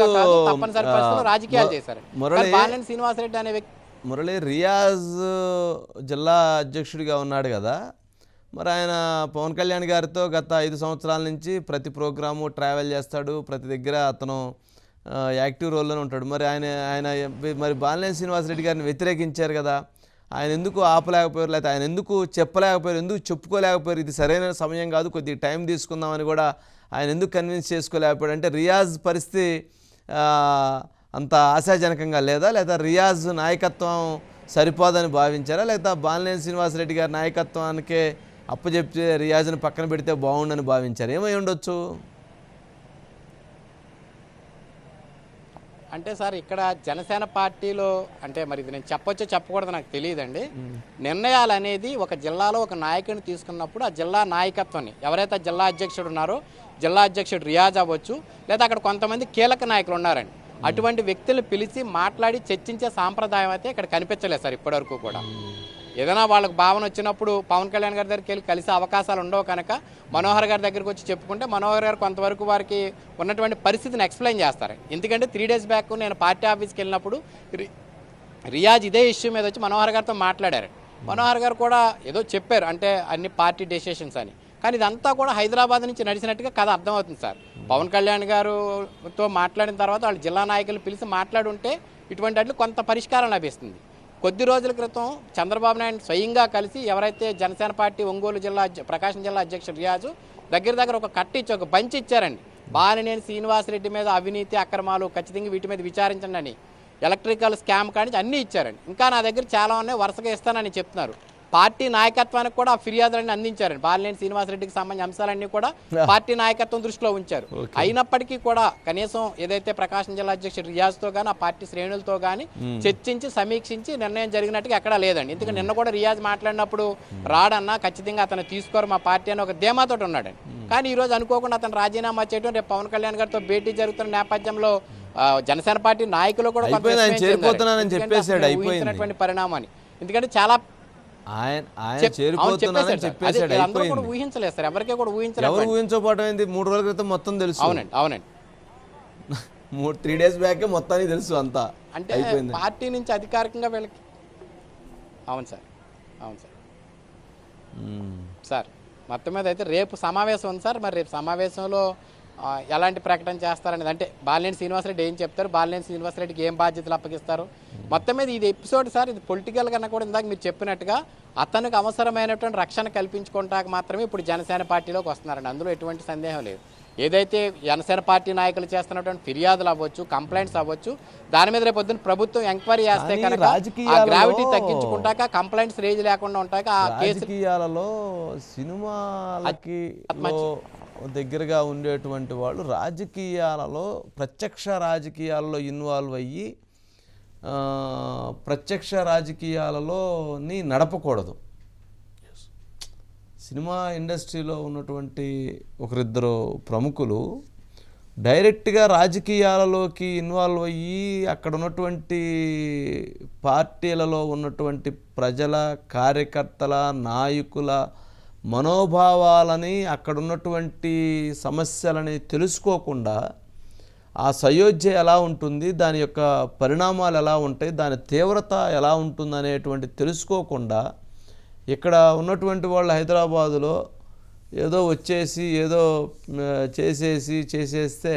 కాదు, తప్పనిసరి పరిస్థితుల్లో రాజకీయాలు చేశారు. మురళి- కానీ బాలినేని శ్రీనివాసరెడ్డి అనే వ్యక్తి మురళి రియాజ్ జిల్లా అధ్యక్షుడిగా ఉన్నాడు కదా. మరి ఆయన పవన్ కళ్యాణ్ గారితో గత ఐదు సంవత్సరాల నుంచి ప్రతి ప్రోగ్రాము ట్రావెల్ చేస్తాడు. ప్రతి దగ్గర అతను యాక్టివ్ రోల్లోనే ఉంటాడు. మరి ఆయన ఆయన మరి బాలినేని శ్రీనివాసరెడ్డి గారిని వ్యతిరేకించారు కదా. ఆయన ఎందుకు ఆపలేకపోయారు? లేకపోతే ఆయన ఎందుకు చెప్పలేకపోయారు? ఎందుకు చెప్పుకోలేకపోయారు? ఇది సరైన సమయం కాదు. కొద్దిగా టైం తీసుకుందామని కూడా ఆయన ఎందుకు కన్విన్స్ చేసుకోలేకపోయాడు? అంటే రియాజ్ పరిస్థితి అంత ఆశాజనకంగా లేదా? లేదా రియాజ్ నాయకత్వం సరిపోదని భావించారా? లేదా బాలినేని శ్రీనివాసరెడ్డి గారి నాయకత్వానికే అప్పచెప్తే రియాజ్ను పక్కన పెడితే బాగుండని భావించారు? ఏమై ఉండొచ్చు? అంటే సార్ ఇక్కడ జనసేన పార్టీలో అంటే మరి ఇది నేను చెప్పొచ్చో చెప్పకూడదు నాకు తెలియదండి. నిర్ణయాలు అనేది ఒక జిల్లాలో ఒక నాయకుడిని తీసుకున్నప్పుడు ఆ జిల్లా నాయకత్వాన్ని ఎవరైతే జిల్లా అధ్యక్షుడు ఉన్నారో జిల్లా అధ్యక్షుడు రియాజ్ అవ్వచ్చు లేదా అక్కడ కొంతమంది కీలక నాయకులు ఉన్నారండి. అటువంటి వ్యక్తులు పిలిచి మాట్లాడి చర్చించే సాంప్రదాయం అయితే ఇక్కడ కనిపించలేదు సార్ ఇప్పటివరకు కూడా. ఏదైనా వాళ్ళకి భావన వచ్చినప్పుడు పవన్ కళ్యాణ్ గారి దగ్గరికి వెళ్ళి కలిసే అవకాశాలు ఉండవు కనుక మనోహర్ గారి దగ్గరికి వచ్చి చెప్పుకుంటే మనోహర్ గారు కొంతవరకు వారికి ఉన్నటువంటి పరిస్థితిని ఎక్స్ప్లెయిన్ చేస్తారు. ఎందుకంటే త్రీ డేస్ బ్యాక్ నేను పార్టీ ఆఫీస్కి వెళ్ళినప్పుడు రి- రియాజ్ ఇదే ఇష్యూ మీద వచ్చి మనోహర్ గారితో మాట్లాడారు. మనోహర్ గారు కూడా ఏదో చెప్పారు అంటే అన్ని పార్టీ డెసిషన్స్ అని. కానీ ఇదంతా కూడా హైదరాబాద్ నుంచి నడిచినట్టుగా కథ అర్థమవుతుంది సార్. పవన్ కళ్యాణ్ గారుతో మాట్లాడిన తర్వాత వాళ్ళు జిల్లా నాయకులు పిలిచి మాట్లాడుంటే ఇటువంటి వాటికి కొంత పరిష్కారం లభిస్తుంది. కొద్ది రోజుల క్రితం చంద్రబాబు నాయుడు స్వయంగా కలిసి ఎవరైతే జనసేన పార్టీ ఒంగోలు జిల్లా ప్రకాశం జిల్లా అధ్యక్షుడు రియాజు దగ్గర దగ్గర ఒక కట్ట ఇచ్చి ఒక బంచ్ ఇచ్చారండి. బాలినేని శ్రీనివాసరెడ్డి మీద అవినీతి అక్రమాలు ఖచ్చితంగా వీటి మీద విచారించండి అని. ఎలక్ట్రికల్ స్కామ్ కానీ అన్నీ ఇచ్చారండి. ఇంకా నా దగ్గర చాలా ఉన్నాయి వరుసగా ఇస్తానని చెప్తున్నారు. పార్టీ నాయకత్వానికి కూడా ఆ ఫిర్యాదులన్నీ అందించారండి. బాలినేని శ్రీనివాసరెడ్డికి సంబంధించిన అంశాలన్నీ కూడా పార్టీ నాయకత్వం దృష్టిలో ఉంచారు. అయినప్పటికీ కూడా కనీసం ఏదైతే ప్రకాశం జిల్లా అధ్యక్షుడు రియాజ్తో కానీ ఆ పార్టీ శ్రేణులతో కానీ చర్చించి సమీక్షించి నిర్ణయం జరిగినట్టుగా ఎక్కడా లేదండి. ఎందుకంటే నిన్న కూడా రియాజ్ మాట్లాడినప్పుడు రాడన్నా ఖచ్చితంగా అతను తీసుకోరు మా పార్టీ అని ఒక ధీమాతోటి ఉన్నాడండి. కానీ ఈ రోజు అనుకోకుండా అతను రాజీనామా చేయడం రేపు పవన్ కళ్యాణ్ గారితో భేటీ జరుగుతున్న నేపథ్యంలో ఆ, జనసేన పార్టీ నాయకులు కూడా పరిణామాన్ని. ఎందుకంటే చాలా ఊహించలేదు సార్. ఎవరికీ కూడా ఎవరు ఊహించలేదు ఊహించకపోవడం ఏంది? మూడు రోజుల క్రితం మొత్తం తెలుసు. అవునండి అవునండి. మూడు త్రీ డేస్ బ్యాకే మొత్తానికి తెలుసు అంతా. అంటే పార్టీ నుంచి అధికారికంగా వీళ్ళకి అవును సార్ అవును సార్. సార్ మొత్తం మీద అయితే రేపు సమావేశం ఉంది సార్. మరి రేపు సమావేశంలో ఎలాంటి ప్రకటన చేస్తారనేది? అంటే బాలినేని శ్రీనివాసరెడ్డి ఏం చెప్తారు? బాలినేని శ్రీనివాసరెడ్డికి ఏం బాధ్యతలు అప్పగిస్తారు? మొత్తం మీద ఇది ఎపిసోడ్ సార్. ఇది పొలిటికల్ కన్నా కూడా ఇందాక మీరు చెప్పినట్టుగా అతనికి అవసరమైనటువంటి రక్షణ కల్పించుకుంటాక మాత్రమే ఇప్పుడు జనసేన పార్టీలోకి వస్తున్నారండి. అందులో ఎటువంటి సందేహం లేదు. ఏదైతే జనసేన పార్టీ నాయకులు చేస్తున్నటువంటి ఫిర్యాదులు అవ్వచ్చు కంప్లైంట్స్ అవ్వచ్చు దాని మీద రేపు పొద్దున్న ప్రభుత్వం ఎంక్వైరీ చేస్తే కానీ కనుక ఆ గ్రావిటీ తగ్గించుకుంటాక కంప్లైంట్స్ రేజ్ లేకుండా ఉంటాక ఆ కేసు సినిమాలకి లో దగ్గరగా ఉండేటువంటి వాళ్ళు రాజకీయాలలో ప్రత్యక్ష రాజకీయాలలో ఇన్వాల్వ్ అయ్యి ప్రత్యక్ష రాజకీయాలలోని నడపకూడదు. సినిమా ఇండస్ట్రీలో ఉన్నటువంటి ఒకరిద్దరు ప్రముఖులు డైరెక్ట్గా రాజకీయాలలోకి ఇన్వాల్వ్ అయ్యి అక్కడ ఉన్నటువంటి పార్టీలలో ఉన్నటువంటి ప్రజల కార్యకర్తల నాయకుల మనోభావాలని అక్కడ ఉన్నటువంటి సమస్యలని తెలుసుకోకుండా ఆ సయోధ్య ఎలా ఉంటుంది దాని యొక్క పరిణామాలు ఎలా ఉంటాయి దాని తీవ్రత ఎలా ఉంటుంది అనేటువంటి తెలుసుకోకుండా ఇక్కడ ఉన్నటువంటి వాళ్ళు హైదరాబాదులో ఏదో వచ్చేసి ఏదో చేసేసి చేసేస్తే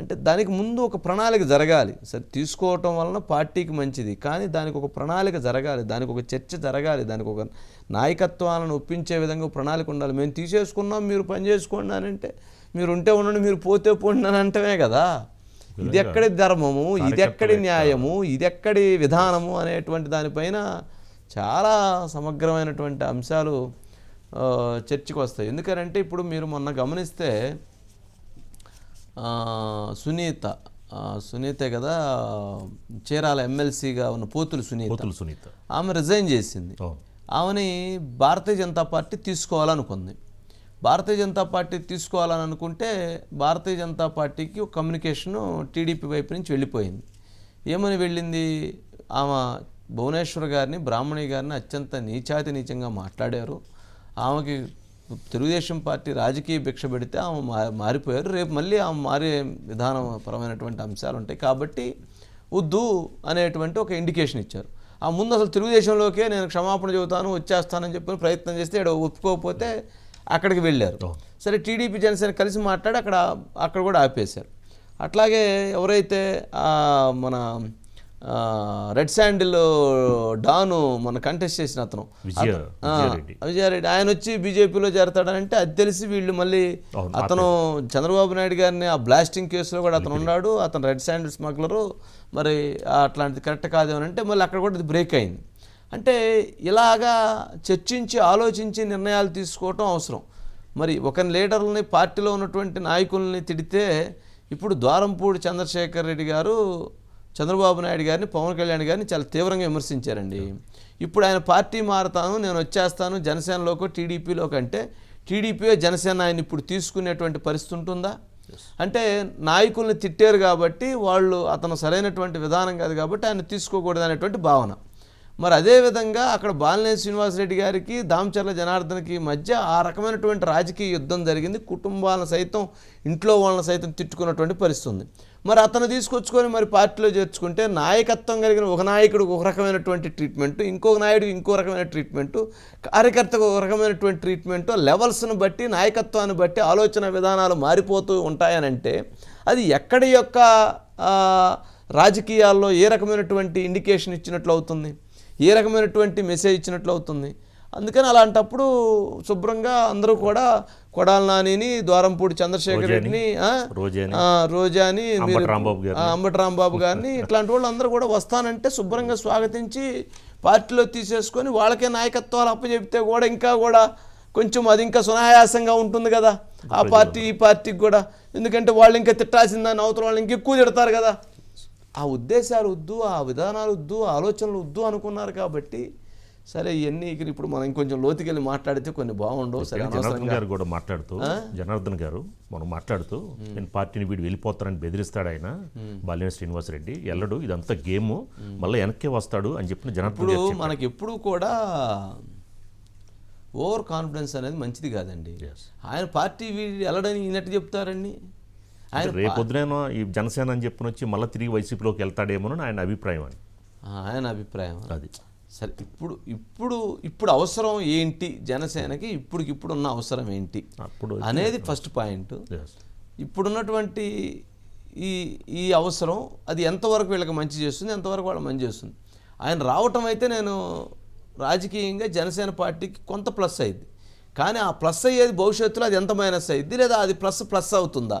అంటే దానికి ముందు ఒక ప్రణాళిక జరగాలి. సరే తీసుకోవటం వలన పార్టీకి మంచిది. కానీ దానికి ఒక ప్రణాళిక జరగాలి. దానికి ఒక చర్చ జరగాలి. దానికి ఒక నాయకత్వాలను ఒప్పించే విధంగా ప్రణాళిక ఉండాలి. మేము తీసేసుకున్నాం మీరు పని చేసుకోండి అని అంటే మీరు ఉంటే ఉండండి మీరు పోతే పోండి అని అంటమే కదా. ఇది ఎక్కడి ధర్మము? ఇది ఎక్కడి న్యాయము? ఇది ఎక్కడి విధానము? అనేటువంటి దానిపైన చాలా సమగ్రమైనటువంటి అంశాలు చర్చకు వస్తాయి. ఎందుకనంటే ఇప్పుడు మీరు మొన్న గమనిస్తే సునీత. సునీతే కదా చీరాల ఎమ్మెల్సీగా ఉన్న పోతులు సునీత. పోతులు సునీత. ఆమె రిజైన్ చేసింది. ఆమెని భారతీయ జనతా పార్టీ తీసుకోవాలనుకుంది. భారతీయ జనతా పార్టీ తీసుకోవాలని అనుకుంటే భారతీయ జనతా పార్టీకి ఒక కమ్యూనికేషను టీడీపీ వైపు నుంచి వెళ్ళిపోయింది. ఏమని వెళ్ళింది? ఆమె భువనేశ్వర్ గారిని బ్రాహ్మణి గారిని అత్యంత నీచాతి నీచంగా మాట్లాడారు. ఆమెకి తెలుగుదేశం పార్టీ రాజకీయ భిక్ష పెడితే ఆమె మారిపోయారు. రేపు మళ్ళీ ఆమె మారే విధానపరమైనటువంటి అంశాలు ఉంటాయి కాబట్టి వద్దు అనేటువంటి ఒక ఇండికేషన్ ఇచ్చారు. ఆ ముందు అసలు తెలుగుదేశంలోకే నేను క్షమాపణ చెబుతాను వచ్చేస్తానని చెప్పి ప్రయత్నం చేస్తే ఇక్కడ ఒప్పుకోకపోతే అక్కడికి వెళ్ళారు. సరే టీడీపీ జనసేన కలిసి మాట్లాడి అక్కడ అక్కడ కూడా ఆపేశారు. అట్లాగే ఎవరైతే మన రెడ్ శాండిల్ డాను మన కంటెస్ట్ చేసిన అతను. విజయారెడ్డి ఆయన వచ్చి బీజేపీలో చేరతాడంటే అది తెలిసి వీళ్ళు మళ్ళీ అతను చంద్రబాబు నాయుడు గారిని ఆ బ్లాస్టింగ్ కేసులో కూడా అతను ఉన్నాడు. అతను రెడ్ శాండిల్ స్మగ్లరు. మరి అట్లాంటిది కరెక్ట్ కాదు అని అంటే మళ్ళీ అక్కడ కూడా ఇది బ్రేక్ అయింది. అంటే ఇలాగా చర్చించి ఆలోచించి నిర్ణయాలు తీసుకోవటం అవసరం. మరి ఒక లీడర్ని పార్టీలో ఉన్నటువంటి నాయకుల్ని తిడితే ఇప్పుడు ద్వారంపూడి చంద్రశేఖర్ రెడ్డి గారు చంద్రబాబు నాయుడు గారిని పవన్ కళ్యాణ్ గారిని చాలా తీవ్రంగా విమర్శించారండి. ఇప్పుడు ఆయన పార్టీ మారుతాను నేను వచ్చేస్తాను జనసేనలోకి టీడీపీలోకి అంటే టీడీపీ జనసేన ఆయన ఇప్పుడు తీసుకునేటువంటి పరిస్థితి ఉంటుందా? అంటే నాయకుల్ని తిట్టారు కాబట్టి వాళ్ళు అతను సరైనటువంటి విధానం కాదు కాబట్టి ఆయన తీసుకోకూడదు అనేటువంటి భావన. మరి అదేవిధంగా అక్కడ బాలినేని శ్రీనివాసరెడ్డి గారికి దామచర్ల జనార్దన్కి మధ్య ఆ రకమైనటువంటి రాజకీయ యుద్ధం జరిగింది. కుటుంబాలను సైతం ఇంట్లో వాళ్ళని సైతం తిట్టుకున్నటువంటి పరిస్థితి ఉంది. మరి అతను తీసుకొచ్చుకొని మరి పార్టీలో చేర్చుకుంటే నాయకత్వం కలిగిన ఒక నాయకుడికి ఒక రకమైనటువంటి ట్రీట్మెంట్ ఇంకొక నాయకుడికి ఇంకో రకమైన ట్రీట్మెంటు కార్యకర్తకు ఒక రకమైనటువంటి ట్రీట్మెంటు లెవెల్స్ను బట్టి నాయకత్వాన్ని బట్టి ఆలోచన విధానాలు మారిపోతూ ఉంటాయనంటే అది ఎక్కడి యొక్క రాజకీయాల్లో ఏ రకమైనటువంటి ఇండికేషన్ ఇచ్చినట్లు అవుతుంది? ఏ రకమైనటువంటి మెసేజ్ ఇచ్చినట్లు అవుతుంది? అందుకని అలాంటప్పుడు శుభ్రంగా అందరూ కూడా కొడాల నానిని ద్వారంపూడి చంద్రశేఖర్ రెడ్డిని ఆ, రోజాని అంబటి రాంబాబు గారిని. ఇట్లాంటి వాళ్ళు అందరూ కూడా వస్తానంటే శుభ్రంగా స్వాగతించి పార్టీలో తీసేసుకొని వాళ్ళకే నాయకత్వాలు అప్పచెప్తే కూడా ఇంకా కూడా కొంచెం అది ఇంకా సునాయాసంగా ఉంటుంది కదా. ఆ పార్టీ ఈ పార్టీకి కూడా. ఎందుకంటే వాళ్ళు ఇంకా తిట్టాల్సిందని అవతల వాళ్ళు ఇంకెక్కువ తిడతారు కదా. ఆ ఉద్దేశాలు వద్దు ఆ విధానాలు వద్దు ఆలోచనలు వద్దు అనుకున్నారు కాబట్టి సరే ఇవన్నీ ఇప్పుడు మనం ఇంకొంచెం లోతుకెళ్ళి మాట్లాడితే కొన్ని బాగుండవు. సరే జనార్దన్ గారు కూడా మాట్లాడుతూ జనార్దన్ గారు మనం మాట్లాడుతూ నేను పార్టీని వీడు వెళ్ళిపోతారని బెదిరిస్తాడు ఆయన బాలినేని శ్రీనివాసరెడ్డి ఎల్లడు ఇదంతా గేమ్. మళ్ళీ వెనక్కే వస్తాడు అని చెప్పిన జనార్దన్ ఇప్పుడు. మనకి ఎప్పుడు కూడా ఓవర్ కాన్ఫిడెన్స్ అనేది మంచిది కాదండి. ఆయన పార్టీ వీడు వెళ్ళడని ఈయనట్టు చెప్తారండి. ఆయన రేపొద్దున ఈ జనసేన అని చెప్పిన వచ్చి మళ్ళీ తిరిగి వైసీపీలోకి వెళ్తాడేమో అని ఆయన అభిప్రాయం అని ఆయన అభిప్రాయం. అది. సరే ఇప్పుడు ఇప్పుడు ఇప్పుడు అవసరం ఏంటి జనసేనకి? ఇప్పుడుకిప్పుడు ఉన్న అవసరం ఏంటి? అప్పుడు అనేది ఫస్ట్ పాయింట్. ఇప్పుడున్నటువంటి ఈ ఈ అవసరం అది ఎంతవరకు వీళ్ళకి మంచి చేస్తుంది ఎంతవరకు వాళ్ళకి మంచి చేస్తుంది? ఆయన రావటం అయితే నేను రాజకీయంగా జనసేన పార్టీకి కొంత ప్లస్ అయింది కానీ ఆ ప్లస్ అయ్యేది భవిష్యత్తులో అది ఎంత మైనస్ అయ్యిద్ది లేదా అది ప్లస్ ప్లస్ అవుతుందా?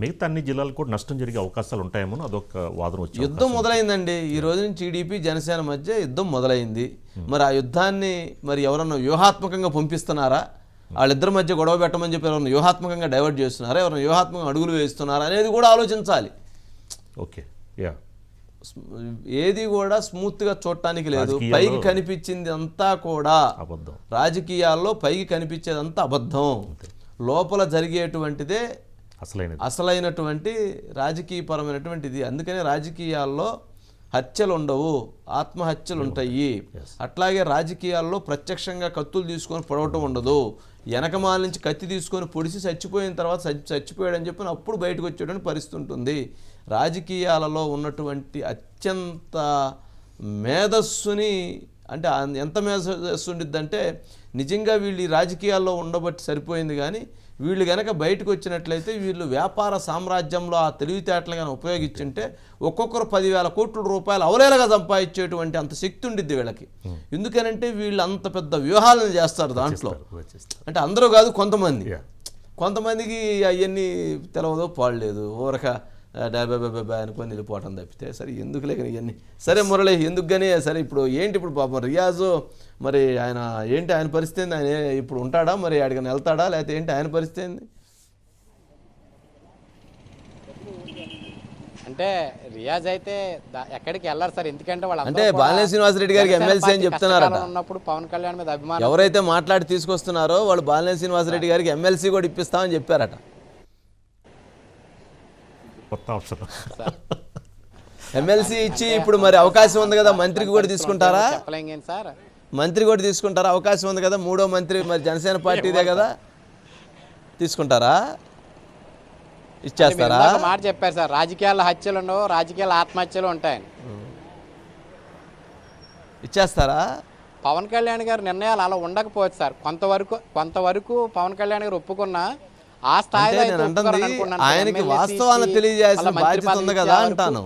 మిగతా అన్ని జిల్లాలకు కూడా నష్టం జరిగే అవకాశాలు ఉంటాయేమో అదొక వాదన వచ్చి యుద్ధం మొదలైందండి. ఈ రోజు నుంచి టీడీపీ జనసేన మధ్య యుద్ధం మొదలైంది. మరి ఆ యుద్ధాన్ని మరి ఎవరన్నా వ్యూహాత్మకంగా పంపిస్తున్నారా? వాళ్ళిద్దరి మధ్య గొడవ పెట్టమని చెప్పి ఎవరన్నా వ్యూహాత్మకంగా డైవర్ట్ చేస్తున్నారా? ఎవరైనా వ్యూహాత్మకంగా అడుగులు వేస్తున్నారా? అనేది కూడా ఆలోచించాలి. ఓకే. యా ఏది కూడా స్మూత్గా చూడటానికి లేదు. పైకి కనిపించింది అంతా కూడా అబద్ధం. రాజకీయాల్లో పైకి కనిపించేదంతా అబద్ధం. లోపల జరిగేటువంటిదే అసలైనది. అసలైనటువంటి రాజకీయపరమైనటువంటిది. అందుకని రాజకీయాల్లో హత్యలు ఉండవు ఆత్మహత్యలు ఉంటాయి అట్లాగే రాజకీయాల్లో ప్రత్యక్షంగా కత్తులు తీసుకొని పొడవటం ఉండదు. వెనకమాల నుంచి కత్తి తీసుకొని పొడిసి చచ్చిపోయిన తర్వాత చచ్చి చచ్చిపోయాడని చెప్పి అప్పుడు బయటకు వచ్చేటువంటి పరిస్థితి ఉంటుంది రాజకీయాలలో ఉన్నటువంటి అత్యంత మేధస్సుని అంటే ఎంత మేధస్సు ఉండిద్దంటే నిజంగా వీళ్ళు ఈ రాజకీయాల్లో ఉండబట్టి సరిపోయింది కానీ వీళ్ళు గనక బయటకు వచ్చినట్లయితే వీళ్ళు వ్యాపార సామ్రాజ్యంలో ఆ తెలివితేటలు కానీ ఉపయోగించుంటే ఒక్కొక్కరు పదివేల కోట్ల రూపాయలు అవలేలగా సంపాదించేటువంటి అంత శక్తి ఉండిద్ది వీళ్ళకి. ఎందుకనంటే వీళ్ళు అంత పెద్ద వ్యూహాలను చేస్తారు దాంట్లో. అంటే అందరూ కాదు కొంతమంది. కొంతమందికి అవన్నీ తెలవదో పాడలేదు ఊరక ఆ, డాబా బాబా బా అనుకొని వెళ్ళిపోవటం తప్పితే సరే ఎందుకు లేక ఇవన్నీ? సరే మురళి ఎందుకు కానీ సరే ఇప్పుడు ఏంటి ఇప్పుడు పాపం రియాజు? మరి ఆయన ఏంటి ఆయన పరిస్థితి? ఆయన ఇప్పుడు ఉంటాడా? మరి ఆడికని వెళ్తాడా? లేకపోతే ఏంటి ఆయన పరిస్థితి అంటే రియాజ్ అయితే ఎక్కడికి వెళ్ళారు సార్. ఎందుకంటే వాళ్ళు అంటే బాలినేని శ్రీనివాసరెడ్డి గారికి ఎమ్మెల్సీ అని చెప్తున్నారట. ఉన్నప్పుడు పవన్ కళ్యాణ్ మీద అభిమానం. ఎవరైతే మాట్లాడి తీసుకొస్తున్నారో వాళ్ళు బాలినేని శ్రీనివాసరెడ్డి గారికి ఎమ్మెల్సీ కూడా ఇప్పిస్తామని చెప్పారట. కొత్త అవసరం. ఎమ్మెల్సీ ఇచ్చి ఇప్పుడు మరి అవకాశం ఉంది కదా మంత్రికి కూడా తీసుకుంటారా? చెప్పలేం సార్ మంత్రి కూడా తీసుకుంటారా? అవకాశం ఉంది కదా మూడో మంత్రి మరి జనసేన పార్టీదే కదా తీసుకుంటారా? ఇచ్చేస్తారా? మాట చెప్పారు సార్ రాజకీయాల హత్యలు ఉండవు రాజకీయాల ఆత్మహత్యలు ఉంటాయని. ఇచ్చేస్తారా? పవన్ కళ్యాణ్ గారి నిర్ణయాలు అలా ఉండకపోవచ్చు సార్. కొంతవరకు కొంతవరకు పవన్ కళ్యాణ్ గారు ఒప్పుకున్నా ఆ స్థాయిలో నేను అంటుంది. ఆయనకి వాస్తవాలను తెలియజేయాల్సిన బాధ్యత ఉంది కదా అంటాను.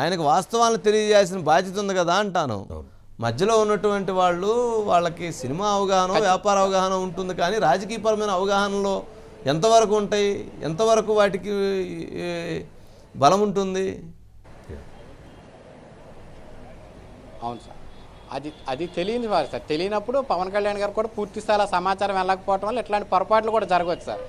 ఆయనకు వాస్తవాలను తెలియజేయాల్సిన బాధ్యత ఉంది కదా అంటాను. మధ్యలో ఉన్నటువంటి వాళ్ళు వాళ్ళకి సినిమా అవగాహన వ్యాపార అవగాహన ఉంటుంది కానీ రాజకీయపరమైన అవగాహనలో ఎంతవరకు ఉంటాయి ఎంతవరకు వాటికి బలం ఉంటుంది? అవును సార్. అది అది తెలియని వారు సార్. తెలియనప్పుడు పవన్ కళ్యాణ్ గారు కూడా పూర్తి స్థాయిలో సమాచారం వెళ్ళకపోవటం వల్ల ఇట్లాంటి పొరపాట్లు కూడా జరగవచ్చు సార్.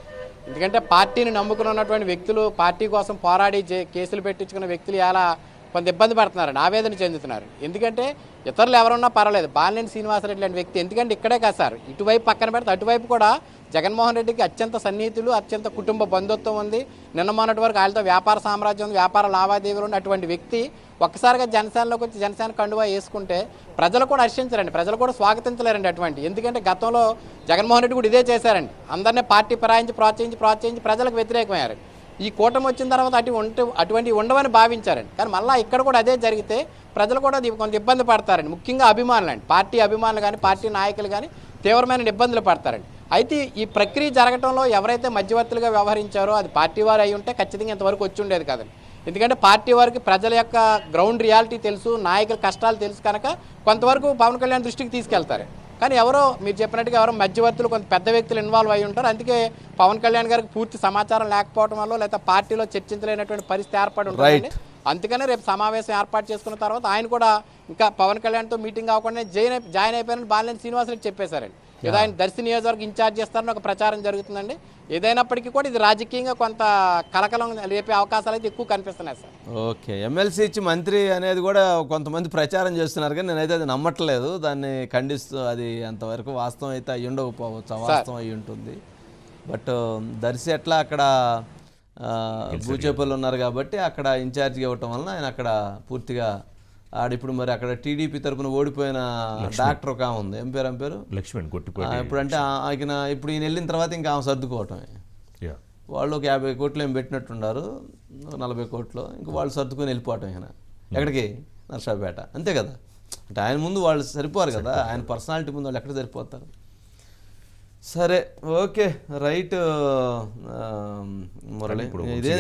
ఎందుకంటే పార్టీని నమ్ముకుని ఉన్నటువంటి వ్యక్తులు పార్టీ కోసం పోరాడి కేసులు పెట్టించుకున్న వ్యక్తులు ఎలా కొంత ఇబ్బంది పడుతున్నారు ఆవేదన చెందుతున్నారు. ఎందుకంటే ఇతరులు ఎవరున్నా పర్వాలేదు. బాలినేని శ్రీనివాసరెడ్డి లాంటి వ్యక్తి ఎందుకంటే ఇక్కడే కాదు సార్. ఇటువైపు పక్కన పెడితే అటువైపు కూడా జగన్మోహన్ రెడ్డికి అత్యంత సన్నిహితులు అత్యంత కుటుంబ బంధుత్వం ఉంది. నిన్న మొన్నటి వరకు వాళ్ళతో వ్యాపార సామ్రాజ్యం ఉంది వ్యాపార లావాదేవీలు ఉన్న అటువంటి వ్యక్తి ఒక్కసారిగా జనసేనలోకి వచ్చి జనసేన కండువా వేసుకుంటే ప్రజలు కూడా హర్షించరండి. ప్రజలు కూడా స్వాగతించలేరండి అటువంటి. ఎందుకంటే గతంలో జగన్మోహన్ రెడ్డి కూడా ఇదే చేశారండి. అందరినీ పార్టీ పరాయించి ప్రోత్సహించి ప్రోత్సహించి ప్రజలకు వ్యతిరేకమయ్యారు. ఈ కూటమి వచ్చిన తర్వాత అటు ఉంటే అటువంటివి ఉండవని భావించారండి. కానీ మళ్ళీ ఇక్కడ కూడా అదే జరిగితే ప్రజలు కూడా అది కొంత ఇబ్బంది పడతారండి. ముఖ్యంగా అభిమానులు అండి. పార్టీ అభిమానులు కానీ పార్టీ నాయకులు కానీ తీవ్రమైన ఇబ్బందులు పడతారండి. అయితే ఈ ప్రక్రియ జరగడంలో ఎవరైతే మధ్యవర్తులుగా వ్యవహరించారో అది పార్టీ వారు అయి ఉంటే ఖచ్చితంగా ఇంతవరకు వచ్చి ఉండేది కదండి. ఎందుకంటే పార్టీ వారికి ప్రజల యొక్క గ్రౌండ్ రియాలిటీ తెలుసు నాయకుల కష్టాలు తెలుసు కనుక కొంతవరకు పవన్ కళ్యాణ్ దృష్టికి తీసుకెళ్తారు. కానీ ఎవరో మీరు చెప్పినట్టుగా ఎవరో మధ్యవర్తులు కొంత పెద్ద వ్యక్తులు ఇన్వాల్వ్ అయి ఉంటారు. అందుకే పవన్ కళ్యాణ్ గారికి పూర్తి సమాచారం లేకపోవడం వల్ల లేదా పార్టీలో చర్చించలేనటువంటి పరిస్థితి ఏర్పడి ఉంటుంది అందుకనే రేపు సమావేశం ఏర్పాటు చేసుకున్న తర్వాత ఆయన కూడా ఇంకా పవన్ కళ్యాణ్తో మీటింగ్ అవ్వకుండా జాయిన్ జాయిన్ అయిపోయిన బాలినేని శ్రీనివాసరెడ్డి చెప్పేశారండి. ఏదో ఆయన దర్శి నియోజకవర్గం ఇన్ఛార్జ్ చేస్తారని ఒక ప్రచారం జరుగుతుందండి. ఏదైనప్పటికీ కూడా ఇది రాజకీయంగా కొంత కలకలం రేపే అవకాశాలు అయితే ఎక్కువ కనిపిస్తున్నాయి సార్. ఓకే. ఎమ్మెల్సీ ఇచ్చి మంత్రి అనేది కూడా కొంతమంది ప్రచారం చేస్తున్నారు కానీ నేనైతే అది నమ్మట్లేదు. దాన్ని ఖండిస్తూ అది అంతవరకు వాస్తవం అయితే అయ్యి ఉండకపోవచ్చు. వాస్తవం అయి ఉంటుంది. బట్ దర్శి ఎట్లా అక్కడ ఆ, భూచేపల్లి ఉన్నారు కాబట్టి అక్కడ ఇన్ఛార్జ్గా ఇవ్వటం వలన ఆయన అక్కడ పూర్తిగా ఆడిప్పుడు మరి అక్కడ టీడీపీ తరపున ఓడిపోయిన డాక్టర్ ఒక ఆమె ఉంది. ఏం పేరు ఏం పేరు? లక్ష్మణ్ కొట్టిపోయి ఆ, ఇప్పుడంటే ఆ- ఆయన ఇప్పుడు ఈయన వెళ్ళిన తర్వాత ఇంకా ఆమె సర్దుకోవటమే. వాళ్ళు ఒక యాభై కోట్లు ఏం పెట్టినట్టున్నారు. నలభై కోట్లు. ఇంక వాళ్ళు సర్దుకొని వెళ్ళిపోవటం ఈయన. ఎక్కడికి? నర్సాపేట. అంతే కదా. అంటే ఆయన ముందు వాళ్ళు సరిపోరు కదా. ఆయన పర్సనాలిటీ ముందు వాళ్ళు ఎక్కడ సరిపోతారు? సరే ఓకే. రైట్ మురళి. ఇప్పుడు ఇదే